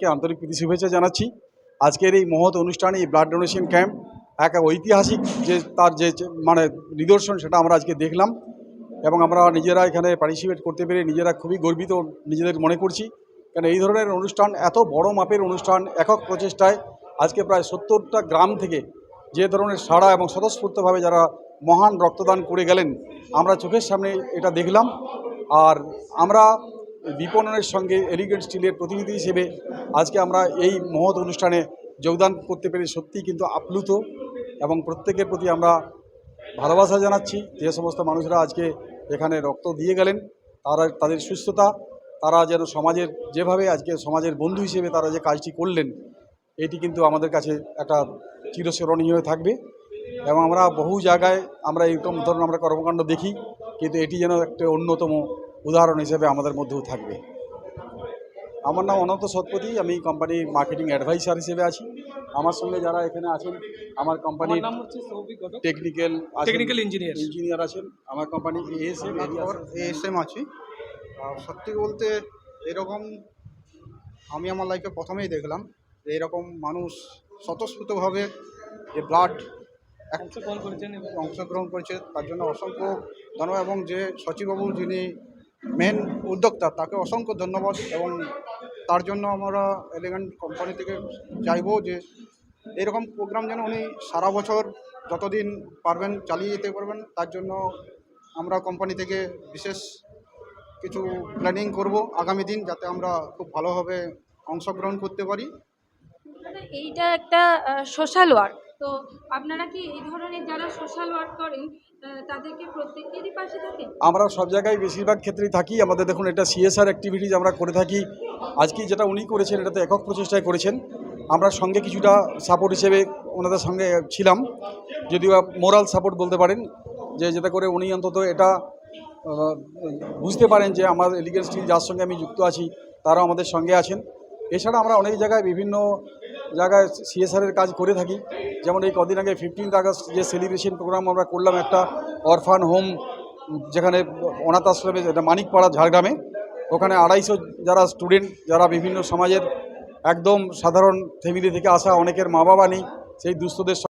প্রত্যেককে আন্তরিক প্রীতি শুভেচ্ছা জানাচ্ছি। আজকের এই মহৎ অনুষ্ঠানে এই ব্লাড ডোনেশন ক্যাম্প এক ঐতিহাসিক যে তার যে মানে নিদর্শন সেটা আমরা আজকে দেখলাম এবং আমরা নিজেরা এখানে পার্টিসিপেট করতে পেরে নিজেরা খুবই গর্বিত নিজেদের মনে করছি। কেন এই ধরনের অনুষ্ঠান এত বড় মাপের অনুষ্ঠান, একক প্রচেষ্টায় আজকে প্রায় সত্তরটা গ্রাম থেকে যে ধরনের সাড়া এবং স্বতঃস্ফূর্তভাবে যারা মহান রক্তদান করে গেলেন, আমরা চোখের সামনে এটা দেখলাম। আর আমরা বিপণনের সঙ্গে এলিগেন্ট স্টিলের প্রতিনিধি হিসেবে আজকে আমরা এই মহৎ অনুষ্ঠানে যোগদান করতে পেরে সত্যিই কিন্তু আপ্লুত এবং প্রত্যেকের প্রতি আমরা ভালোবাসা জানাচ্ছি। যে সমস্ত মানুষরা আজকে এখানে রক্ত দিয়ে গেলেন, তারা তাদের সুস্থতা, তারা যেন সমাজের যেভাবে আজকে সমাজের বন্ধু হিসেবে তারা যে কাজটি করলেন, এটি কিন্তু আমাদের কাছে একটা চিরস্মরণীয় হয়ে থাকবে। এবং আমরা বহু জায়গায় আমরা এরকম ধরনের আমরা কর্মকাণ্ড দেখি, কিন্তু এটি যেন একটা অন্যতম উদাহরণ হিসেবে আমাদের মধ্যেও থাকবে। আমার নাম অনন্ত সৎপতি আমি কোম্পানির মার্কেটিং অ্যাডভাইসার হিসেবে আছি। আমার সঙ্গে যারা এখানে আছেন আমার কোম্পানির নাম হচ্ছে টেকনিক্যাল টেকনিক্যাল ইঞ্জিনিয়ার ইঞ্জিনিয়ার আছেন। আমার কোম্পানি এএসএম এএসএম আছি। আর সত্যি বলতে এরকম আমি আমার লাইফে প্রথমেই দেখলাম যে এরকম মানুষ স্বতঃস্ফূর্তভাবে যে ব্লাড অংশগ্রহণ করেছেন এবং অংশগ্রহণ করেছে তার জন্য অসংখ্য ধন্যবাদ। এবং যে সচিববাবু যিনি মেন উদ্যোক্তা, তাকে অসংখ্য ধন্যবাদ এবং তার জন্য আমরা এলিগেন্ট কোম্পানি থেকে চাইব যে এরকম প্রোগ্রাম যেন উনি সারা বছর যতদিন পারবেন চালিয়ে যেতে পারবেন, তার জন্য আমরা কোম্পানি থেকে বিশেষ কিছু প্ল্যানিং করব আগামী দিন যাতে আমরা খুব ভালোভাবে অংশগ্রহণ করতে পারি। এইটা একটা সোশ্যাল ওয়ার্ক তো আপনারা কি এই ধরনের যারা সোশ্যাল ওয়ার্ক করেন তাদেরকে প্রত্যেকেরই পাশে থাকেন আমরা সব জায়গায় বেশিরভাগ ক্ষেত্রেই থাকি। আমাদের দেখুন, এটা সিএসআর অ্যাক্টিভিটিজ আমরা করে থাকি। আজকে যেটা উনি করেছেন, এটা তো একক প্রচেষ্টায় করেছেন। আমরা সঙ্গে কিছুটা সাপোর্ট হিসেবে ওনাদের সঙ্গে ছিলাম। যদিও মোরাল সাপোর্ট বলতে পারেন, যে যেটা করে উনি অন্তত এটা বুঝতে পারেন যে আমার এলিগেল স্টিল যার সঙ্গে আমি যুক্ত আছি, তারাও আমাদের সঙ্গে আছেন। এছাড়া আমরা অনেক জায়গায় বিভিন্ন জায়গায় সিএসআরের কাজ করে থাকি। যেমন এই কদিন আগে ফিফটিন্থ আগস্ট যে সেলিব্রেশন প্রোগ্রাম আমরা করলাম একটা অরফান হোম যেখানে অনাথ আশ্রমে, যেটা মানিকপাড়া, ঝাড়গ্রামে, ওখানে আড়াইশো যারা স্টুডেন্ট যারা বিভিন্ন সমাজের একদম সাধারণ ফ্যামিলি থেকে আসা অনেকের মা বাবা নেই, সেই দুস্থদের